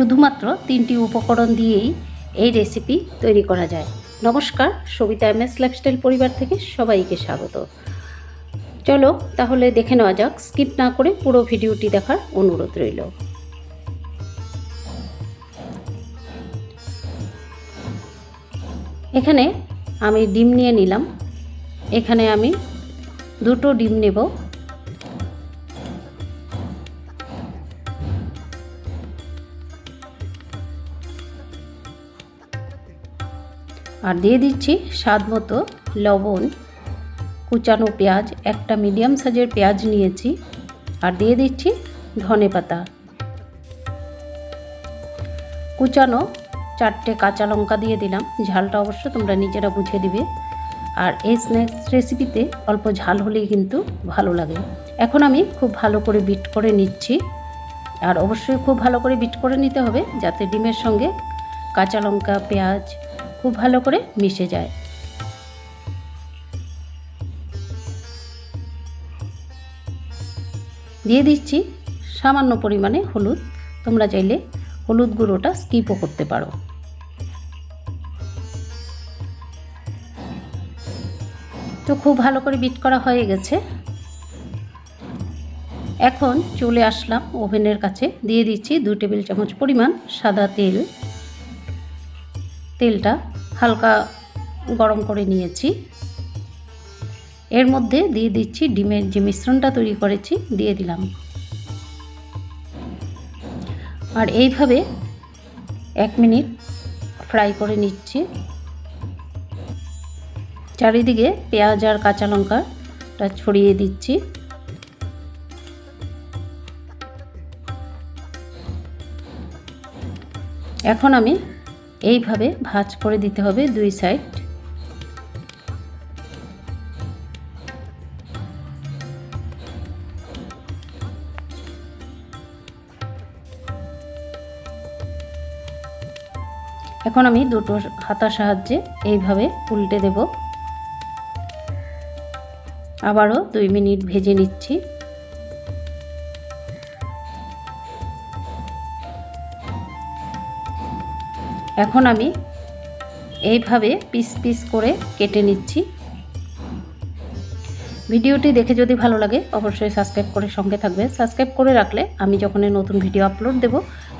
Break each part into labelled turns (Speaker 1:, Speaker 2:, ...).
Speaker 1: শুধুমাত্র তিনটি উপকরণ দিয়েই এই রেসিপি তৈরি করা যায়। নমস্কার, সবিতা এম এস লাইফস্টাইল পরিবার থেকে সবাইকে স্বাগত। চলো তাহলে দেখে নেওয়া যাক স্কিপ না করে পুরো ভিডিওটি দেখার অনুরোধ রইল। এখানে আমি ডিম নিয়ে নিলাম। এখানে আমি দুটো ডিম নেব। আর দিয়ে দিচ্ছি স্বাদ মতো লবণ, কুচানো পেঁয়াজ, একটা মিডিয়াম সাইজের পেঁয়াজ নিয়েছি আর দিয়ে দিচ্ছি ধনে পাতা। কুচানো চারটে কাঁচা লঙ্কা দিয়ে দিলাম, ঝালটা অবশ্য তোমরা নিজেরা বুঝে দিবে। আর এই স্ন্যাক্স রেসিপিতে অল্প ঝাল হলেই কিন্তু ভালো লাগে। এখন আমি খুব ভালো করে বিট করে নিচ্ছি। আর অবশ্যই খুব ভালো করে বিট করে নিতে হবে যাতে ডিমের সঙ্গে কাঁচা লঙ্কা, পেঁয়াজ খুব ভালো করে মিশে যায়। দিয়ে দিচ্ছি সামান্য পরিমাণে হলুদ। তোমরা চাইলে হলুদ গুঁড়োটা স্কিপও করতে পারো। তো খুব ভালো করে বিট করা হয়ে গেছে। এখন চলে আসলাম ওভেনের কাছে। দিয়ে দিচ্ছি দু টেবিল চামচ পরিমাণ সাদা তেল। তেলটা হালকা গরম করে নিয়েছি। এর মধ্যে দিয়ে দিচ্ছি ডিমের যে মিশ্রণটা তৈরি করেছি, দিয়ে দিলাম। আর এইভাবে এক মিনিট ফ্রাই করে নিচ্ছি। চারিদিকে পেঁয়াজ আর কাঁচা লঙ্কাটা ছড়িয়ে দিচ্ছি। এখন আমি এইভাবে ভাজ করে দিতে হবে দুই সাইড। এখন আমি দুটো হাতার সাহায্যে এইভাবে উল্টে দেব। আবারও দুই মিনিট ভেজে নিচ্ছি। এখন আমি এইভাবে পিস পিস করে কেটে নিচ্ছি। ভিডিওটি দেখে যদি ভালো লাগে, অবশ্যই সাবস্ক্রাইব করে সঙ্গে থাকবে। সাবস্ক্রাইব করে রাখলে আমি যখন নতুন ভিডিও আপলোড দেব,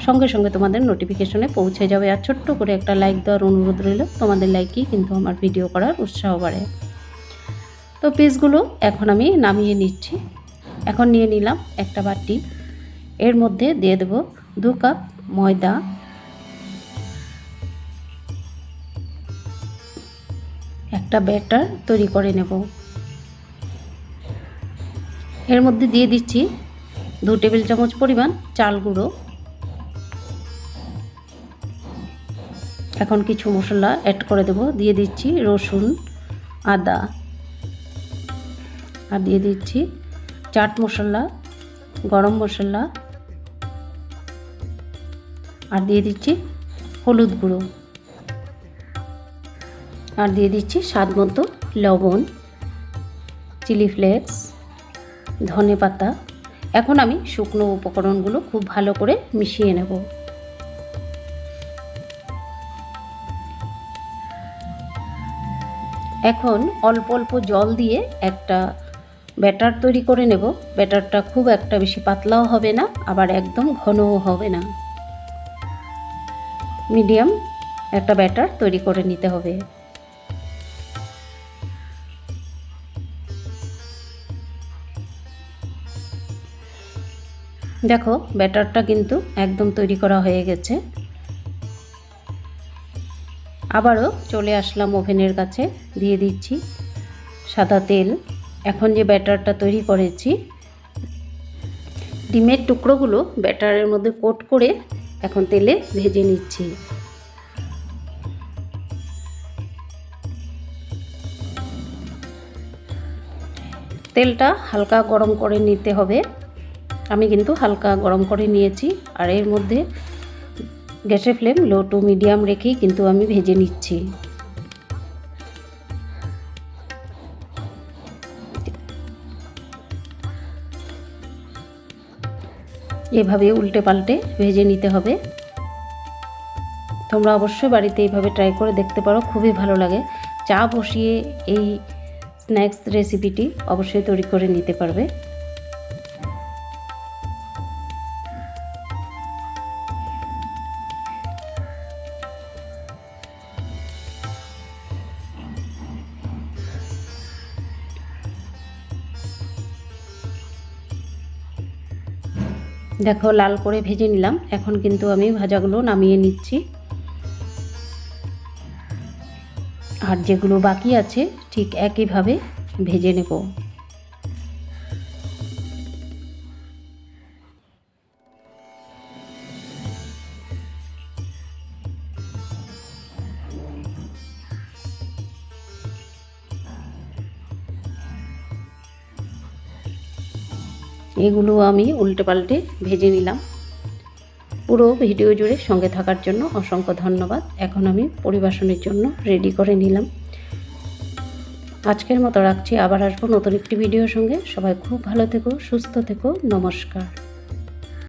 Speaker 1: সঙ্গে সঙ্গে তোমাদের নোটিফিকেশনে পৌঁছে যাবে। আর ছোট্ট করে একটা লাইক দেওয়ার অনুরোধ রইল, তোমাদের লাইকই কিন্তু আমার ভিডিও করার উৎসাহ বাড়ে। তো পিসগুলো এখন আমি নামিয়ে নিচ্ছি। এখন নিয়ে নিলাম একটা বাটি। এর মধ্যে দিয়ে দেবো দু কাপ ময়দা। একটা ব্যাটার তৈরি করে নেব। এর মধ্যে দিয়ে দিচ্ছি দু টেবিল চামচ পরিমাণ চাল গুঁড়ো। এখন কিছু মশলা অ্যাড করে দেব। দিয়ে দিচ্ছি রসুন, আদা। আর দিয়ে দিচ্ছি চাট মশলা, গরম মশলা। আর দিয়ে দিচ্ছি হলুদ গুঁড়ো। আর দিয়ে দিচ্ছি স্বাদ মতো লবণ, চিলি ফ্লেক্স, ধনে পাতা। এখন আমি শুকনো উপকরণগুলো খুব ভালো করে মিশিয়ে নেব। এখন অল্প অল্প জল দিয়ে একটা ব্যাটার তৈরি করে নেব। ব্যাটারটা খুব একটা বেশি পাতলাও হবে না, আবার একদম ঘনও হবে না। মিডিয়াম একটা ব্যাটার তৈরি করে নিতে হবে। দেখো, ব্যাটারটা কিন্তু একদম তৈরি করা হয়ে গেছে। আবারও চলে আসলাম ওভেনের কাছে, দিয়ে দিচ্ছি সাদা তেল। এখন যে ব্যাটারটা তৈরি করেছি, ডিমের টুকরোগুলো ব্যাটারের মধ্যে কোট করে এখন তেলে ভেজে নিচ্ছি। তেলটা হালকা গরম করে নিতে হবে। আমি কিন্তু হালকা গরম করে নিয়েছি আর এর মধ্যে গ্যাসের ফ্লেম লো টু মিডিয়াম রেখেই কিন্তু আমি ভেজে নিচ্ছি। এভাবে উল্টে পাল্টে ভেজে নিতে হবে। তোমরা অবশ্যই বাড়িতে এইভাবে ট্রাই করে দেখতে পারো, খুবই ভালো লাগে। চা বসিয়ে এই স্ন্যাক্স রেসিপিটি অবশ্যই তৈরি করে নিতে পারবে। দেখো, লাল করে ভেজে নিলাম। এখন কিন্তু আমি ভাজাগুলো নামিয়ে নিচ্ছি। আর যেগুলো বাকি আছে, ঠিক একইভাবে ভেজে নেব। এগুলো আমি উল্টে পাল্টে ভেজে নিলাম। পুরো ভিডিও জুড়ে সঙ্গে থাকার জন্য অসংখ্য ধন্যবাদ। এখন আমি পরিবেশনের জন্য রেডি করে নিলাম। আজকের মতো রাখছি। আবার আসব নতুন একটি ভিডিওর সঙ্গে। সবাই খুব ভালো থেকো, সুস্থ থেকো। নমস্কার।